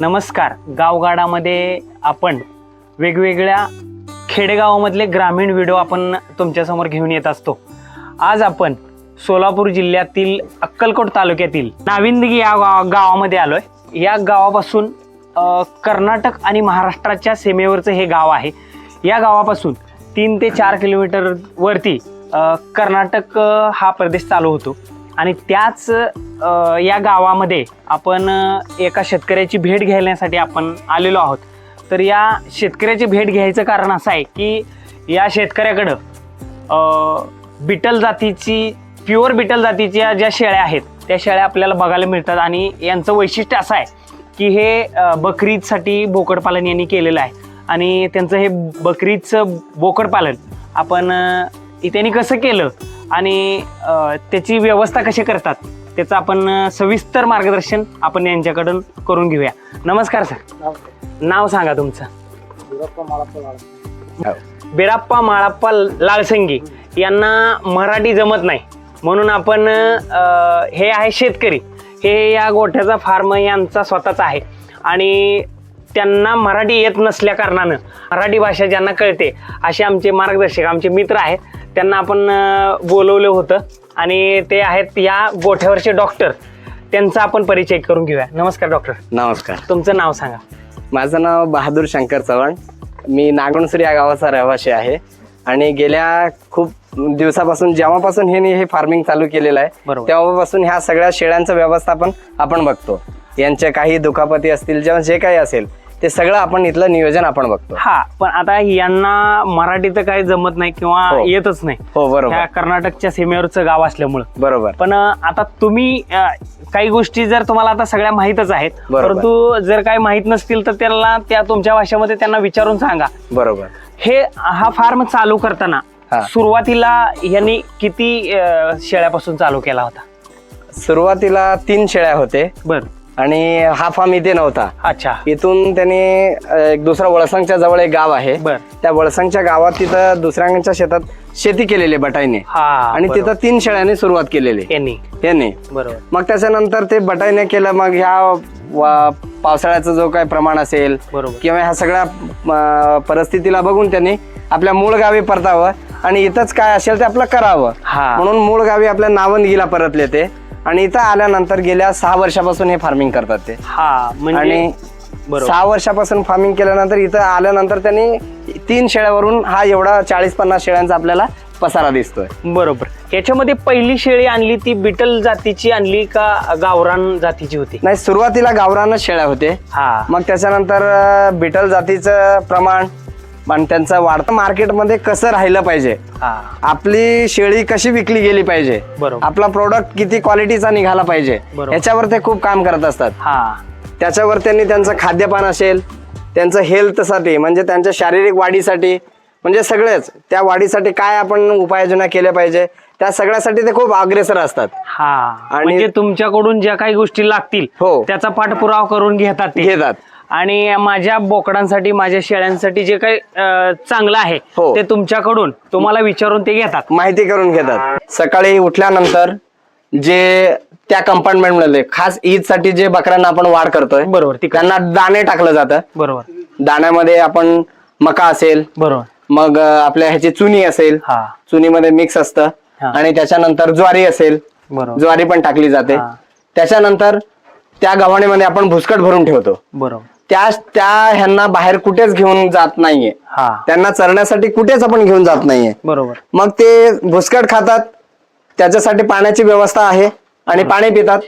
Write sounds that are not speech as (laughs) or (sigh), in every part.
नमस्कार. गावगाडामध्ये आपण वेगवेगळ्या खेडेगावामधले ग्रामीण व्हिडिओ आपण तुमच्यासमोर घेऊन येत असतो. आज आपण सोलापूर जिल्ह्यातील अक्कलकोट तालुक्यातील नाविंदगी या गाव गावामध्ये आलो आहे या गावापासून कर्नाटक आणि महाराष्ट्राच्या सीमेवरचं हे गाव आहे. या गावापासून तीन ते चार किलोमीटरवरती कर्नाटक हा प्रदेश चालू होतो. आणि त्याच या गावामध्ये आपण एका शेतकऱ्याची भेट घेण्यासाठी आपण आलेलो आहोत. तर या शेतकऱ्याची भेट घ्यायचं कारण असं आहे की या शेतकऱ्याकडं बिटल जातीची प्युअर बिटल जातीच्या ज्या शेळ्या आहेत त्या शेळ्या आपल्याला बघायला मिळतात आणि यांचं वैशिष्ट्य असं आहे की हे बकरीदसाठी बोकडपालन यांनी केलेलं आहे. आणि त्यांचं हे बकरीदचं बोकडपालन आपण त्यांनी कसं केलं? आणि त्याची व्यवस्था कशी करतात त्याचं आपण सविस्तर मार्गदर्शन आपण यांच्याकडून करून घेऊया. नमस्कार सर. नाव सांगा तुमचं. बिराप्पा माळाप्पा लालसंगी यांना मराठी जमत नाही. म्हणून आपण हे आहे शेतकरी. हे या गोठ्याचा फार्म यांचा स्वतःचा आहे. आणि त्यांना मराठी येत नसल्या कारणानं मराठी भाषा ज्यांना कळते असे आमचे मार्गदर्शक आमचे मित्र आहेत त्यांना आपण बोलवलं होतं. आणि ते आहेत या गोठ्यावरचे डॉक्टर. त्यांचा आपण परिचय करून घेऊया. नमस्कार डॉक्टर. नमस्कार. तुमचं नाव सांगा. माझं नाव बहादूर शंकर चव्हाण. मी नागणसुरी या गावाचा रहिवासी आहे. आणि गेल्या खूप दिवसापासून जेव्हापासून हे हे फार्मिंग चालू केलेलं आहे बरोबर. तेव्हापासून ह्या सगळ्या शेळ्यांचं व्यवस्थापन आपण बघतो. यांच्या काही दुखापती असतील जेव्हा जे काही असेल ते सगळं आपण इथलं नियोजन आपण बघतो. हा पण आता यांना मराठी तर काही जमत नाही किंवा हो. येतच नाही. हो बरोबर. ह्या कर्नाटकच्या सीमेवरचं गाव असल्यामुळं. बरोबर. पण अं, आता तुम्ही अं, काही गोष्टी जर तुम्हाला आता सगळ्या माहीतच आहेत बरोबर. परंतु जर काही माहीत नसतील तर त्याला त्या तुमच्या भाषेमध्ये त्यांना विचारून सांगा. बरोबर. हे हा फार्म चालू करताना हा. सुरुवातीला यांनी किती अं, शेळ्यापासून चालू केला होता? सुरुवातीला तीन शेळ्या होते. बर. आणि हा फार्म इथे नव्हता. अच्छा. इथून त्यांनी एक दुसरा वळसंगच्या जवळ एक गाव आहे. बर. त्या वळसंगच्या गावात तिथं दुसऱ्यांच्या शेतात शेती केलेली आहे बटाईने. हा आणि बरोबर. तिथं तीन शेळ्यांनी सुरुवात केलेली. आहे. यांनी. यांनी. बरोबर. मग त्याच्यानंतर ते बटाईने केलं मग ह्या वा- पावसाळ्याचं जो काही प्रमाण असेल बरोबर. किंवा ह्या सगळ्या अ, परिस्थितीला बघून त्यांनी आपल्या मूळ गावी परतावं आणि इथंच काय असेल ते आपलं करावं. हा. म्हणून मूळ गावी आपल्या नावंदगीला परतले ते. आणि इथं आल्यानंतर गेल्या सहा वर्षापासून हे फार्मिंग करतात ते. हा म्हणजे आणि सहा वर्षापासून फार्मिंग केल्यानंतर इथं आल्यानंतर त्यांनी तीन शेळ्यावरून हा एवढा चाळीस पन्नास शेळ्यांचा आपल्याला पसारा दिसतोय. बरोबर. याच्यामध्ये पहिली शेळी आणली ती बिटल जातीची आणली का गावरान जातीची होती? नाही सुरुवातीला गावरानच शेळ्या होते हा. मग त्याच्यानंतर अं, बिटल जातीचं प्रमाण आणि त्यांचं वाढतं मार्केटमध्ये कसं राहिलं पाहिजे? हा. आपली शेळी कशी विकली गेली पाहिजे? बरोबर. आपला प्रोडक्ट किती क्वालिटीचा निघाला पाहिजे? बरोबर. याच्यावर ते खूप काम करत असतात. हा. त्याच्यावर त्यांनी त्यांचं खाद्यपान असेल त्यांचं हेल्थसाठी म्हणजे त्यांच्या शारीरिक वाढीसाठी म्हणजे सगळेच त्या वाढीसाठी काय आपण उपाययोजना केल्या पाहिजे त्या सगळ्यासाठी ते खूप अग्रेसर असतात. हा. आणि- म्हणजे तुमच्याकडून ज्या काही गोष्टी लागतील हो. त्याचा पाठपुरावा करून घेतात ते. घेतात. आणि माझ्या बोकडांसाठी माझ्या शेळ्यांसाठी जे काही अं, चांगलं आहे हो. ते तुमच्याकडून तुम्हाला विचारून ते घेतात. माहिती करून घेतात. सकाळी उठल्यानंतर जे त्या कंपार्टमेंटमध्ये खास ईदसाठी जे बकऱ्यांना आपण वाढ करतोय बरोबर ती त्यांना दाणे टाकलं जातं. बरोबर. दाण्यामध्ये आपण मका असेल बरोबर. मग अं, आपल्या ह्याची चुनी असेल हा. चुनीमध्ये मिक्स असतं हा. आणि त्याच्यानंतर ज्वारी असेल बरोबर. ज्वारी पण टाकली जाते. हा. त्याच्यानंतर त्या गव्हाणीमध्ये आपण भुसकट भरून ठेवतो. बरोबर. त्या त्या ह्यांना बाहेर कुठेच घेऊन जात नाहीये. हा. त्यांना चरण्यासाठी कुठेच आपण घेऊन जात नाहीये. बरोबर. मग ते भुसकट खातात. त्याच्यासाठी पाण्याची व्यवस्था आहे आणि पाणी पितात.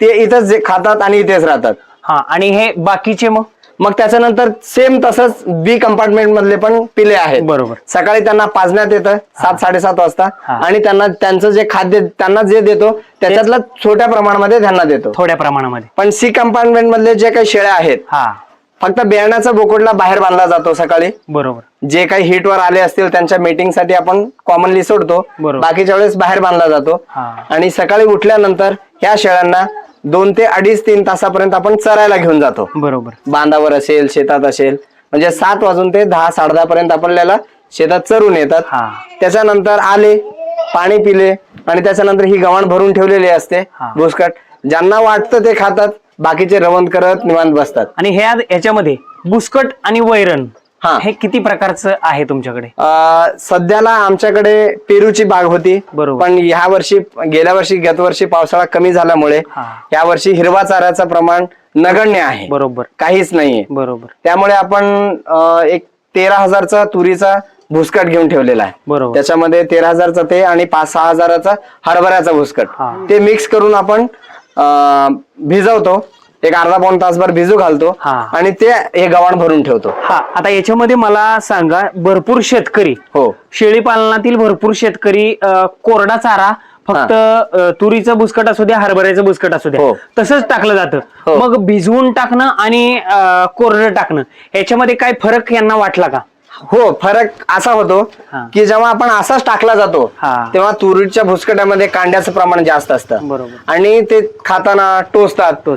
ते इथंच जे खातात आणि इथेच राहतात. हा आणि हे बाकीचे मग? मग त्याच्यानंतर सेम तसंच बी कंपार्टमेंट मधले पण पिले आहेत. बरोबर. सकाळी त्यांना पाजण्यात येतं. सात साडेसात वाजता. हा. आणि त्यांना त्यांचं जे खाद्य त्यांना जे देतो त्याच्यातलं छोट्या प्रमाणामध्ये त्यांना देतो. थोड्या प्रमाणामध्ये. पण सी कंपार्टमेंट मधले जे काही शेळ्या आहेत हा. फक्त बियाण्याचा बोकडला बाहेर बांधला जातो सकाळी. बरोबर. जे काही हिट वर आले असतील त्यांच्या मीटिंगसाठी आपण कॉमनली सोडतो. बरोबर. बाकीच्या वेळेस बाहेर बांधला जातो. हा. आणि सकाळी उठल्यानंतर ह्या शेळ्यांना दोन ते अडीच तीन तासापर्यंत आपण चरायला घेऊन जातो. बरोबर. बांधावर असेल शेतात असेल म्हणजे सात वाजून ते दहा साडे दहा पर्यंत आपल्याला शेतात चरून येतात. हा. त्याच्यानंतर आले पाणी पिले आणि त्याच्यानंतर ही गव्हाण भरून ठेवलेली असते. हा. भुसकट. ज्यांना वाटतं ते खातात. बाकीचे रवंत करत निवांत बसतात. आणि ह्या ह्याच्यामध्ये बुसकट आणि वैरण हा. हे किती प्रकारचं आहे तुमच्याकडे? अं, सध्याला आमच्याकडे पेरूची बाग होती. बरोबर. पण ह्या वर्षी गेल्या वर्षी गत वर्षी पावसाळा कमी झाल्यामुळे हा. या वर्षी हिरवा चाऱ्याचं प्रमाण नगण्य आहे. बरोबर. काहीच नाहीये. बरोबर. त्यामुळे आपण अं, एक तेरा हजारचा तुरीचा भुसकट घेऊन ठेवलेला आहे. बरोबर. त्याच्यामध्ये तेरा हजारचा ते आणि पाच सहा हजाराचा हरभऱ्याचा भुसकट. हा. ते मिक्स करून आपण भिजवतो एक अर्धा पाऊण तासभर भिजू घालतो हा. आणि ते हे गव्हाण भरून ठेवतो हा आता याच्यामध्ये मला सांगा भरपूर शेतकरी हो शेळी पालनातील भरपूर शेतकरी अं, कोरडा चारा फक्त अं, तुरीचं बुसकट असू द्या हरभऱ्याचं बुसकट असू द्या हो. तसंच टाकलं जातं हो. मग भिजवून टाकणं आणि अं, कोरडं टाकणं याच्यामध्ये काय फरक यांना वाटला का हो फरक असा होतो हा. की जेव्हा आपण असाच टाकला जातो हा. तेव्हा तुरीच्या भुसकटामध्ये कांड्याचं प्रमाण जास्त असतं. बरोबर. आणि ते खाताना टोचतात.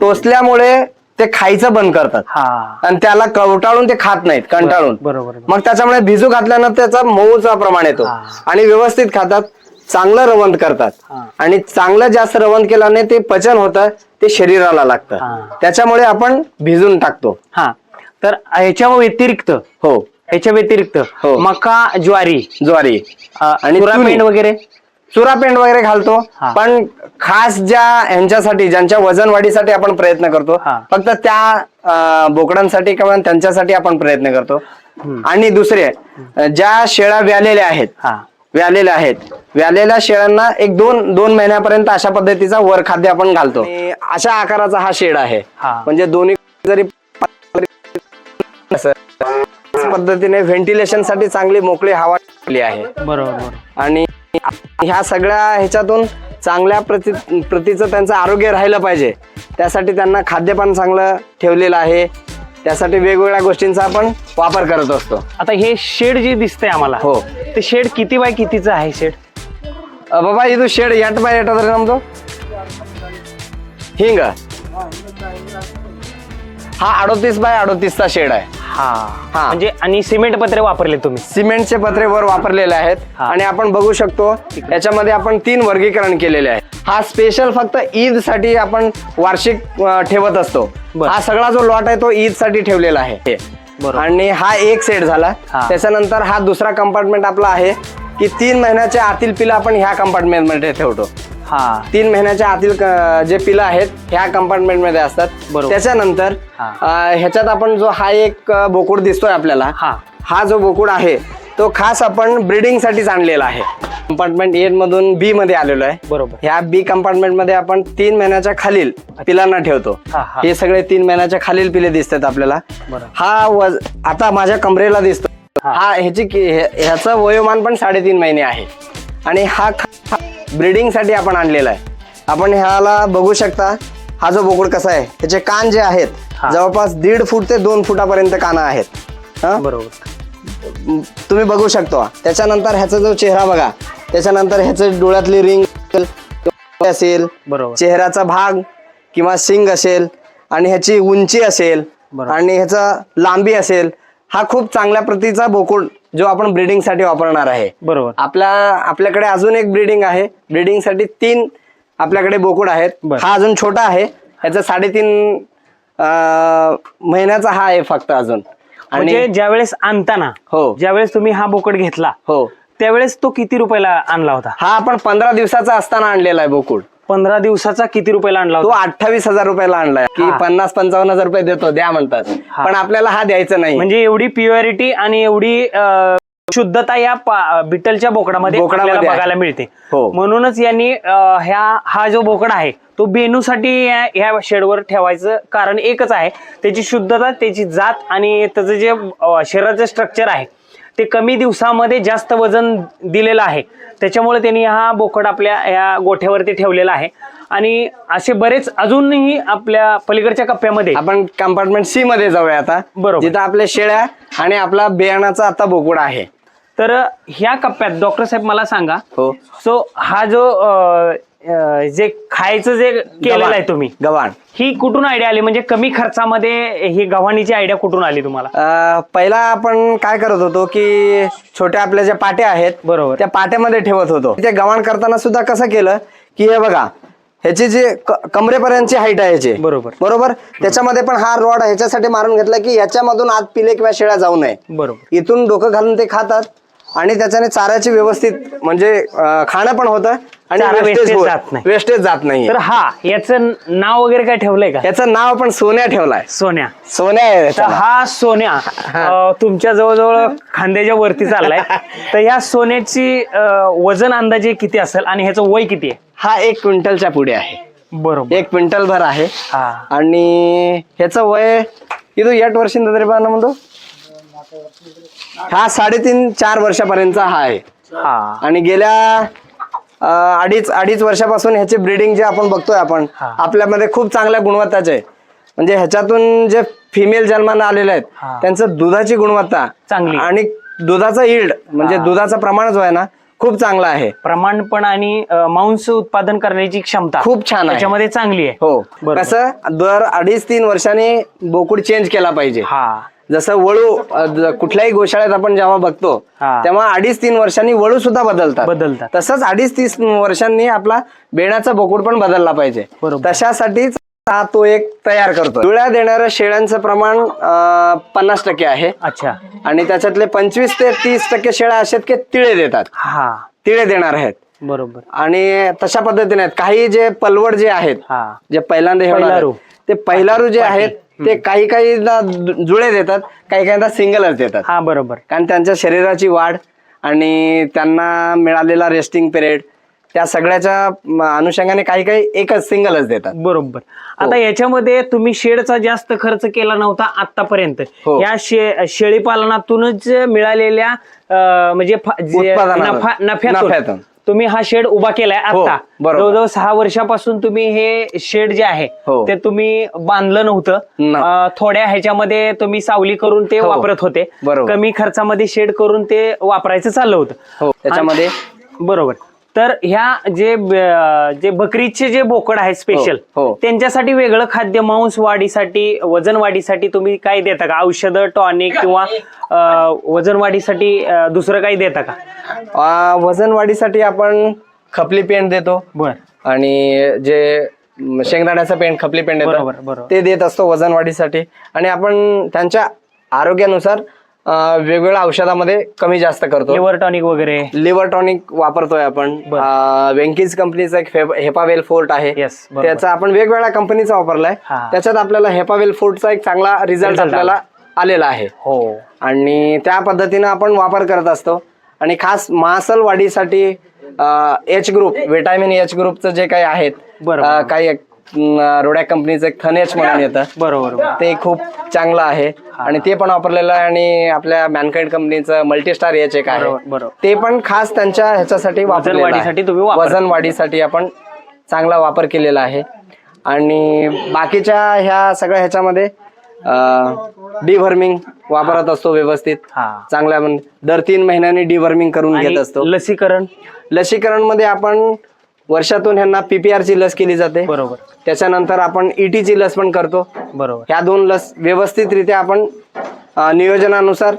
टोचल्यामुळे ते खायचं बंद करतात. हा. आणि त्याला कवटाळून ते खात नाहीत कंटाळून. बरोबर मग त्याच्यामुळे भिजू घातल्यानं त्याचा मऊचा प्रमाण येतो. हा. आणि व्यवस्थित खातात चांगलं रवंत करतात. हा. आणि चांगलं जास्त रवंत केल्याने ते पचन होतं ते शरीराला हा. लागतं त्याच्यामुळे आपण भिजून टाकतो. हा. तर ह्याच्या व्यतिरिक्त हो. ह्याच्या व्यतिरिक्त हो. मका ज्वारी ज्वारी आणि आणि तुरी. पेंड वगैरे चुरापेंड वगैरे घालतो हा. पण खास ज्या ह्यांच्यासाठी ज्यांच्या वजन वाढीसाठी आपण प्रयत्न करतो हा. फक्त त्या अं, बोकडांसाठी किंवा त्यांच्यासाठी आपण प्रयत्न करतो हम्म. आणि दुसरे अं, ज्या शेळ्या व्यालेल्या आहेत हा व्यालेल्या आहेत व्यालेल्या शेळ्यांना एक दोन दोन महिन्यापर्यंत अशा पद्धतीचा वर खाद्य आपण घालतो आणि अशा आकाराचा हा शेड आहे हा. म्हणजे दोन्ही जरी असं पद्धतीने व्हेंटिलेशनसाठी चांगली मोकळी हवा टाकली आहे. बरोबर आणि ह्या सगळ्या ह्याच्यातून चांगल्या प्रति प्रतीचं त्यांचं आरोग्य राहिलं पाहिजे. त्यासाठी त्यांना खाद्यपान चांगलं ठेवलेलं आहे. त्यासाठी वेगवेगळ्या गोष्टींचा आपण वापर करत असतो. आता हे शेड जे दिसते आम्हाला हो. ते शेड किती बाय कितीचं आहे शेड? बाबा इथं शेड याट बाय याटाचा नमतो हिंग. हा अडोतीस बाय अडोतीसचा शेड आहे हा हा. म्हणजे आणि सिमेंट पत्रे वापरले तुम्ही सिमेंटचे पत्रे वर वापरलेले आहेत हा. आणि आपण बघू शकतो याच्यामध्ये आपण तीन वर्गीकरण केलेले आहे हा स्पेशल फक्त ईदसाठी आपण वार्षिक अ, ठेवत असतो बर. हा सगळा जो लॉट आहे तो ईदसाठी ठेवलेला आहे. बरोबर. आणि हा एक सेट झाला हा. त्याच्यानंतर हा दुसरा कंपार्टमेंट आपला आहे की तीन महिन्याच्या आतील पिला आपण ह्या कंपार्टमेंटमध्ये ठेवतो हा तीन महिन्याच्या आतील क- जे पिलं आहेत ह्या कंपार्टमेंटमध्ये असतात बरोबर. त्याच्यानंतर हा. अं, ह्याच्यात आपण जो हा एक अं, बोकुड दिसतोय आपल्याला हा. हा जो बोकुड आहे तो खास आपण ब्रीडिंग साठीच आणलेला आहे कंपार्टमेंट ए मधून बी मध्ये आलेलो आहे बरोबर ह्या बी कंपार्टमेंटमध्ये आपण तीन महिन्याच्या खालील पिलांना ठेवतो हा, हा. हे सगळे तीन महिन्याच्या खालील पिले दिसतात आपल्याला बरोबर. हा वज आता माझ्या कमरेला दिसतो हा. ह्याची कि- ह्याचं वयोमान पण साडेतीन महिने आहे आणि हा साठी आपण आणलेला आहे आपण ह्याला बघू शकता हा जो बोकुड कसा आहे ह्याचे कान जे आहेत. जवळपास दीड फूट ते दोन फुटापर्यंत कान आहेत हा? बरोबर तुम्ही बघू शकतो त्याच्यानंतर ह्याचा जो चेहरा बघा त्याच्यानंतर ह्याचं डोळ्यातली रिंग असेल बरोबर चेहऱ्याचा भाग किंवा शिंग असेल आणि ह्याची उंची असेल. आणि ह्याचा लांबी असेल हा खूप चांगल्या प्रतीचा बोकुड जो आपण ब्रीडिंगसाठी वापरणार आहे. बरोबर. आपल्या आपल्याकडे अजून एक ब्रीडिंग आहे. ब्रीडिंगसाठी तीन आपल्याकडे बोकुड आहेत. हा अजून छोटा आहे. ह्याचा साडेतीन महिन्याचा हा आहे फक्त अजून. म्हणजे आणि ज्यावेळेस आणताना हो. ज्यावेळेस तुम्ही हा बोकड घेतला हो. त्यावेळेस तो किती रुपयाला आणला होता? हा आपण पंधरा दिवसाचा असताना आणलेला आहे बोकुड. पंधरा दिवसाचा किती रुपयाला आणला तो होता अठ्ठावीस हजार रुपयाला आणलाय की हा. पन्नास पंचावन्न हजार रुपये देतो द्या म्हणतात हा. पण आपल्याला हा द्यायचा नाही म्हणजे एवढी प्युअरिटी आणि एवढी अं, शुद्धता या पा- बिटलच्या बोकडामध्ये बोकडामध्ये आपल्याला आहे. बघायला मिळते हो. म्हणूनच यांनी अं, ह्या हा जो बोकड आहे तो बेनूसाठी या- ह्या शेडवर ठेवायचं कारण एकच आहे त्याची शुद्धता त्याची जात आणि त्याचं जे अं, शरीराचं स्ट्रक्चर आहे ते कमी दिवसामध्ये जास्त वजन दिलेलं आहे. त्याच्यामुळे त्यांनी हा बोकड आपल्या ह्या गोठ्यावरती ठेवलेला आहे. आणि असे बरेच अजूनही आपल्या पलीकडच्या कप्प्यामध्ये आपण कंपार्टमेंट सी मध्ये जाऊया आता. बरोबर. जिथं आपल्या शेळ्या आणि आपला बियाणाचा आता बोकुड आहे. तर ह्या कप्प्यात डॉक्टर साहेब मला सांगा. हो. सो हा जो अं, जे खायचं जे केलेलं आहे तुम्ही गव्हाण. ही कुठून आयडिया आली? म्हणजे कमी खर्चामध्ये ही गव्हाणीची आयडिया कुठून आली तुम्हाला? अं, पहिला आपण काय करत होतो की छोट्या आपल्या ज्या पाट्या आहेत बरोबर. त्या पाट्यामध्ये ठेवत होतो. ते गव्हाण करताना सुद्धा कसं केलं की हे बघा ह्याची जी क- कमरेपर्यंतची हाईट आहे याची. बरोबर. बरोबर? त्याच्यामध्ये पण हा रॉड ह्याच्यासाठी मारून घेतला की याच्यामधून आत पिले किंवा शेळ्या जाऊ नये. बरोबर. इथून डोकं घालून ते खातात. आणि त्याच्याने चाऱ्याची व्यवस्थित म्हणजे अं, खाणं पण होतं आणि चारा वेस्टेज wastage होत- जात नाही. वेस्टेज जात नाही. तर हा याचं नाव वगैरे काय ठेवलंय का? याचं नाव आपण सोन्या ठेवलाय. सोन्या. सोन्या आहे तर याचं नाव. हा सोन्या अं, तुमच्या जवळजवळ खांद्याच्या वरती चाललाय. (laughs) तर ह्या सोन्याची अं, वजन अंदाजे किती असेल आणि ह्याचं वय किती आहे? हा एक क्विंटलच्या पुढे आहे. बरोबर. एक क्विंटल भर आहे. हा. आणि ह्याचं वय इथं एट वर्षांचा तरी पण म्हणतो. हा साडेतीन चार वर्षापर्यंतचा हा आहे हा आणि गेल्या अं, अडीच अडीच वर्षापासून ह्याची ब्रीडिंग जे आपण बघतोय आपण हा. आपल्यामध्ये खूप चांगल्या गुणवत्ताचे आहे म्हणजे ह्याच्यातून जे फिमेल जन्माला आलेले आहेत. त्यांचं दुधाची गुणवत्ता चांगली. आणि दुधाचा इल्ड म्हणजे. दुधाचं प्रमाण जो आहे ना खूप चांगला आहे प्रमाण पण आणि अं, मांस उत्पादन करण्याची क्षमता खूप छान आहे. त्याच्यामध्ये चांगली आहे हो बरोबर. कसं दर अडीच तीन वर्षांनी बोकुड चेंज केला पाहिजे हा जसं वळू अ, ज- कुठल्याही गोशाळेत आपण जेव्हा बघतो हा. तेव्हा अडीच तीन वर्षांनी वळू सुद्धा बदलतात. बदलतात. तसंच अडीच तीस वर्षांनी आपला बेण्याचा बोकुड पण बदलला पाहिजे. बरोबर. तशासाठीच हा तो एक तयार करतो जुळ्या देणाऱ्या शेळ्यांचं प्रमाण पन्नास टक्के आहे. अच्छा. आणि त्याच्यातले पंचवीस ते तीस टक्के शेळ्या अशा आहेत की तिळे देतात. हा. तिळे देणार आहेत. बरोबर. आणि तशा पद्धतीने आहेत. काही जे पलवड जे आहेत हा. जे पहिल्यांदा हे होणार पहिलारू. आहेत, ते पहिलारू जे आहेत ते काही काही जुळे देतात काही काहींना सिंगलच देतात. हा बरोबर. कारण त्यांच्या शरीराची वाढ आणि त्यांना मिळालेला रेस्टिंग पिरियड त्या सगळ्याच्या अनुषंगाने काही काही एकच सिंगलच देतात. बरोबर. आता याच्यामध्ये तुम्ही शेडचा जास्त खर्च केला नव्हता आतापर्यंत हो. या शे शेळी पालनातूनच मिळालेल्या म्हणजे नफ्यातून. तुम्ही हा शेड उभा केलाय हो, आता बरोबर. जवळजवळ सहा वर्षापासून तुम्ही हे शेड जे आहे हो. ते तुम्ही बांधलं नव्हतं न. अं, थोड्या ह्याच्यामध्ये तुम्ही सावली करून ते हो. वापरत होते बरोबर. कमी खर्चामध्ये शेड करून ते वापरायचं चाललं होतं हो त्याच्यामध्ये बरोबर तर ह्या जे जे बकरीचे जे बोकड आहे स्पेशल हो, हो. त्यांच्यासाठी वेगळं खाद्य मांस वाढीसाठी वजन वाढीसाठी तुम्ही काय देता का? औषधं टॉनिक किंवा वजन वाढीसाठी दुसरं काही देता का? वजन वाढीसाठी आपण खपली पेंट देतो. बर. आणि जे शेंगदाण्याचं पेंट खपली पेंट देतो. ते देत असतो वजन वाढीसाठी. आणि आपण त्यांच्या आरोग्यानुसार वेगवेगळ्या औषधामध्ये कमी जास्त करतो. लिव्हर टॉनिक वगैरे. लिव्हर टॉनिक वापरतोय आपण. वेंकीज कंपनीचा एक हेप- हेपावेल फोर्ट आहे. त्याचा आपण वेगवेगळ्या कंपनीचा वापरलाय. त्याच्यात आपल्याला हेपावेल फोर्टचा एक चांगला रिझल्ट आपल्याला आलेला आहे. हो. आणि त्या पद्धतीनं आपण वापर करत असतो. आणि खास मासल वाढीसाठी एच ग्रुप विटॅमिन एच ग्रुपचं जे काही आहेत काही रोड्या कंपनीचं एक थनेच म्हणून येतं. बरोबर. ते खूप चांगलं आहे. आणि ते पण वापरलेलं आहे आणि आपल्या मॅनकाइंड कंपनीचं मल्टीस्टार एच एक आहे. बरोबर. ते पण खास त्यांच्या ह्याच्यासाठी. वाढीसाठी तुम्ही. वजन वाढीसाठी आपण चांगला वापर केलेला आहे. आणि बाकीच्या ह्या सगळ्या ह्याच्यामध्ये डिव्हर्मिंग वापरत असतो व्यवस्थित. हा. चांगल्या दर तीन महिन्यांनी डिव्हर्मिंग करून घेत असतो. लसीकरण? लसीकरणमध्ये आपण वर्षातून ह्यांना पीपीआर ची लस केली जाते. बरोबर. त्याच्यानंतर आपण ET ची लस पण करतो. बरोबर. ह्या दोन लस व्यवस्थितरित्या आपण अ, नियोजनानुसार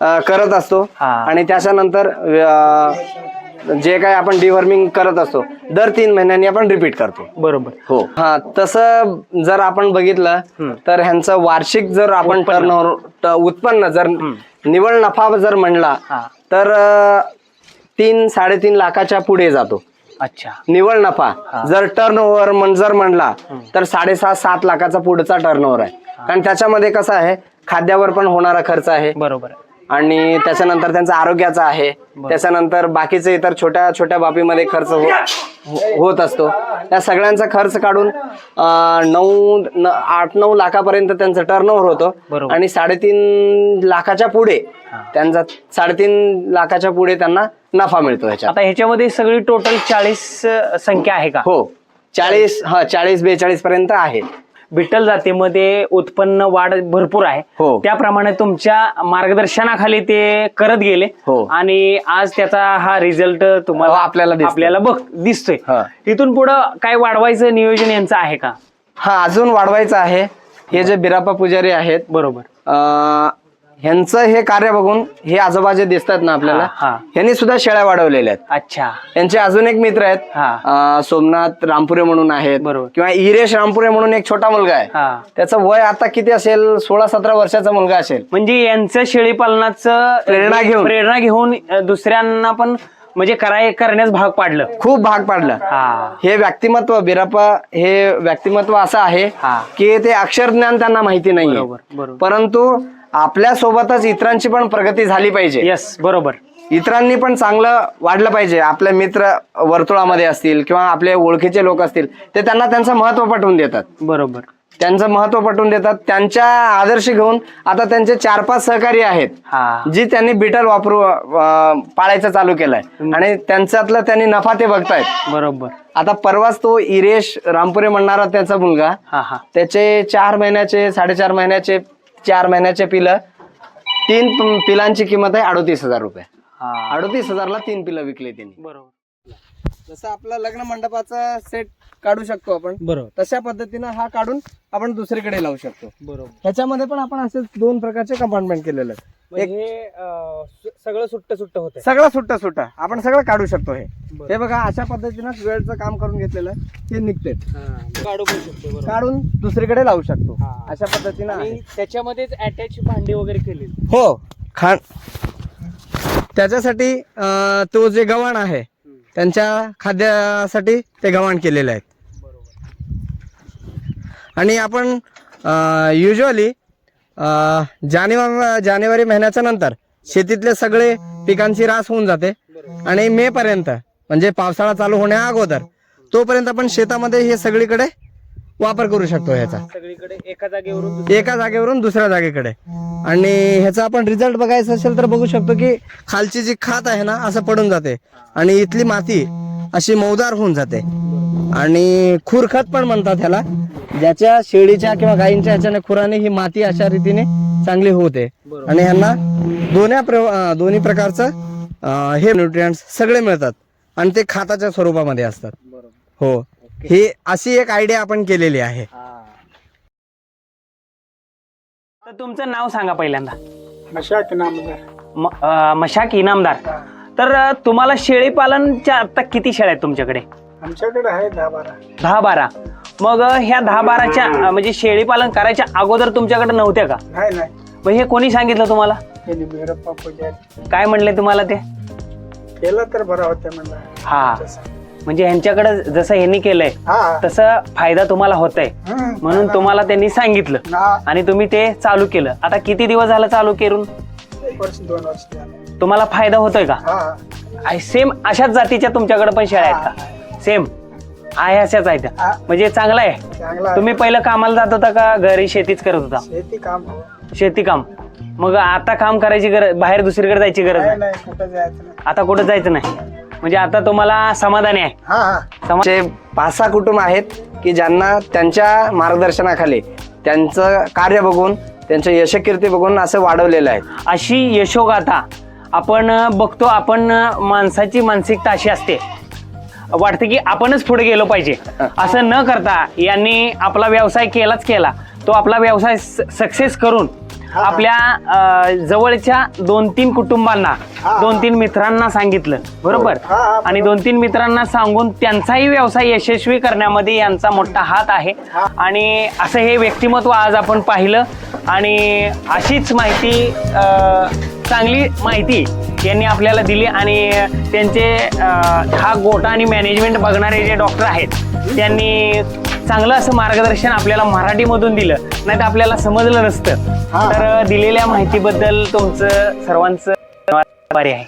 अ, करत असतो. हा. आणि त्याच्यानंतर अ, जे काय आपण डिवर्मिंग करत असतो दर तीन महिन्यांनी आपण रिपीट करतो. बरोबर. हो. हा तसं जर आपण बघितलं. तर ह्यांचं वार्षिक जर आपण उत्पन्न. टर्न उत्पन्न जर निव्वळ नफा जर म्हणला हा. तर अ, तीन साडेतीन लाखाच्या पुढे जातो. अच्छा. निव्वळ नफा. जर टर्न ओव्हर म्हण जर म्हणला तर साडेसात सात लाखाचा पुढचा टर्न ओव्हर आहे कारण त्याच्यामध्ये कसं आहे खाद्यावर पण होणारा खर्च आहे. बरोबर आणि त्याच्यानंतर त्यांचा आरोग्याचा आहे. त्याच्यानंतर बाकीचे इतर छोट्या छोट्या बाबीमध्ये खर्च हो- हो- होत असतो. या सगळ्यांचा खर्च काढून नऊ आठ नऊ लाखापर्यंत त्यांचं टर्नओव्हर होतं. आणि साडेतीन लाखाच्या पुढे त्यांचा साडेतीन लाखाच्या पुढे त्यांना नफा मिळतो आता ह्याच्यामध्ये सगळी टोटल चाळीस संख्या आहे का? हो. चाळीस हा चाळीस बेचाळीस पर्यंत आहे. विठ्ठल जातीमध्ये उत्पन्न वाढ भरपूर आहे हो. त्याप्रमाणे तुमच्या मार्गदर्शनाखाली ते करत गेले हो. आणि आज त्याचा हा रिझल्ट तुम्हाला हो, आपल्याला दिसतोय. आपल्याला बघ दिसतोय हा. इथून पुढं काय वाढवायचं नियोजन यांचं आहे का हा अजून वाढवायचं आहे हे जे बिरापा पुजारी आहेत बरोबर अं, ह्यांचं हे कार्य बघून हे आजोबा जे दिसतात ना आपल्याला हा, हा. ह्यांनी सुद्धा शेळ्या वाढवलेल्या आहेत. अच्छा. यांचे अजून एक मित्र आहेत हा. अं, सोमनाथ रामपुरे म्हणून आहेत बरोबर. किंवा इरेश रामपुरे म्हणून एक छोटा मुलगा आहे. हा. त्याचं वय आता किती असेल? सोळा सतरा वर्षाचा मुलगा असेल. म्हणजे यांचं शेळी पालनाचं प्रेरणा घेऊन. प्रेरणा घेऊन अ, दुसऱ्यांना पण म्हणजे कराय करण्यास भाग पाडलं. खूप भाग पाडला. हा. हे व्यक्तिमत्व बिराप्पा हे व्यक्तिमत्व असं आहे हा. की ते अक्षर ज्ञान त्यांना माहिती नाही बरोबर. परंतु आपल्या सोबतच इतरांची पण प्रगती झाली पाहिजे. येस बरोबर. इतरांनी पण चांगलं वाढलं पाहिजे. आपले मित्र वर्तुळामध्ये असतील किंवा आपले ओळखीचे लोक असतील ते त्यांना त्यांचं महत्त्व पटवून देतात. बरोबर. त्यांचं महत्त्व पटवून देतात. त्यांच्या आदर्श घेऊन आता त्यांचे चार पाच सहकारी आहेत हा. जी त्यांनी बिटल वापरू पाळायचं चालू केलंय. आणि त्यांच्यातलं त्यांनी नफा ते बघतायत. बरोबर. आता परवाच तो इरेश रामपुरे म्हणणारा त्याचा मुलगा त्याचे चार महिन्याचे साडेचार महिन्याचे चार महिन्याचे पिलं तीन पिलांची किंमत आहे अडोतीस हजार रुपये. हा. अडोतीस हजारला तीन पिलं विकली त्यांनी. बरोबर. जसं आपला लग्न मंडपाचा सेट काढू शकतो आपण. बरोबर. तशा पद्धतीनं हा काढून आपण दुसरीकडे लावू शकतो. बरोबर. ह्याच्यामध्ये पण आपण असे दोन प्रकारचे कंपार्टमेंट केलेले आहेत. एक सगळं सुट्ट सुट्ट होत सगळं सुट्ट सुट्ट. आपण सगळं काढू शकतो हे. हे बघा अशा पद्धतीनं वेळचं काम करून घेतलेलं आहे ते निघते काढू पण शकतो बरोबर. काढून दुसरीकडे लावू शकतो. हा. अशा पद्धतीनं आहे. आणि त्याच्यामध्येच अटॅच भांडी वगैरे केलेली. हो खाण त्याच्यासाठी अं, तो जे गव्हाण आहे त्यांच्या खाद्यासाठी ते गव्हाण केलेले आहेत आणि आपण युजली जानेवारी जानेवारी महिन्याच्या नंतर शेतीतले सगळे पिकांची रास होऊन जाते. आणि मे पर्यंत म्हणजे पावसाळा चालू होण्या अगोदर तोपर्यंत आपण शेतामध्ये हे सगळीकडे वापर करू शकतो ह्याचा. सगळीकडे एका जागेवरून एका जागेवरून दुसऱ्या जागेकडे. आणि ह्याचा आपण रिझल्ट बघायचा असेल तर बघू शकतो की खालची जी खात आहे ना असं पडून जाते. आणि इथली माती अशी मौदार होऊन जाते. आणि खुरखत पण म्हणतात ह्याला. ज्याच्या शेळीच्या किंवा गायींच्या ह्याच्याने खुराने ही माती अशा रीतीने चांगली होते. आणि ह्यांना दोन्ही दोन्ही प्रकारचं हे न्यूट्रियंट्स सगळे मिळतात. आणि ते खाताच्या स्वरूपामध्ये असतात. बरोबर. हो. ही अशी एक आयडिया आपण केलेली आहे. तर तुमचं नाव सांगा पहिल्यांदा. मशाक नामदार म- अं, मशाक इनामदार. तर तुम्हाला शेळी पालनच्या आता किती शेळ्या आहेत तुमच्याकडे? आमच्याकडे आहे दहा बारा. दहा बारा. मग ह्या दहा बाराच्या अं, म्हणजे शेळी पालन करायच्या अगोदर तुमच्याकडे नव्हत्या का? नाही नाही. मग हे कोणी सांगितलं तुम्हाला? काय म्हणले तुम्हाला ते? केलं तर बरं होतं म्हणलं. हा. म्हणजे ह्यांच्याकडे जसं ह्यांनी केलंय हा. तसं फायदा तुम्हाला होतय. हं. म्हणून तुम्हाला त्यांनी सांगितलं. ना. आणि तुम्ही ते चालू केलं. आता किती दिवस झालं चालू करून? एक वर्ष दोन वर्ष झाले. तुम्हाला फायदा होतोय का? हा. सेम अशाच जातीच्या तुमच्याकडे पण शेळ्या आहेत का? सेम आहे अशाच आहेत. त्या. हा. म्हणजे चांगलं आहे. चांगला आहे. तुम्ही पहिलं कामाला जात होता का घरी शेतीच करत होता? शेती काम शेती काम. मग आता काम करायची गरज बाहेर दुसरीकडे जायची गरज नाही नाही. नाही कुठं जायचं नाही. आता कुठं जायचं नाही? म्हणजे आता तुम्हाला समाधानी आहे. हा हा. समा- असे पाच सहा कुटुंब आहेत की ज्यांना त्यांच्या मार्गदर्शनाखाली त्यांचं कार्य बघून त्यांचं यशकीर्ती बघून असं वाढवलेलं आहे. अशी यशोगाथा आपण अं, बघतो आपण अं, माणसाची मानसिकता अशी असते. वाटतं की आपणच पुढे गेलो पाहिजे. असं न करता यांनी आपला व्यवसाय केलाच केला. तो आपला व्यवसाय सक्सेस करून आपल्या जवळच्या दोन तीन कुटुंबांना दोन तीन मित्रांना सांगितलं. बरोबर? हा, आणि दोन तीन मित्रांना सांगून त्यांचाही व्यवसाय यशस्वी करण्यामध्ये यांचा मोठा हात आहे. आणि असं हे व्यक्तिमत्व आज आपण पाहिलं. आणि अशीच माहिती चांगली माहिती यांनी आपल्याला दिली आणि त्यांचे हा गोटा आणि मॅनेजमेंट बघणारे जे डॉक्टर आहेत त्यांनी चांगलं असं मार्गदर्शन आपल्याला मराठीमधून दिलं. नाही तर आपल्याला समजलं नसतं. तर दिलेल्या माहितीबद्दल तुमचं सर्वांचं आभारी आहे.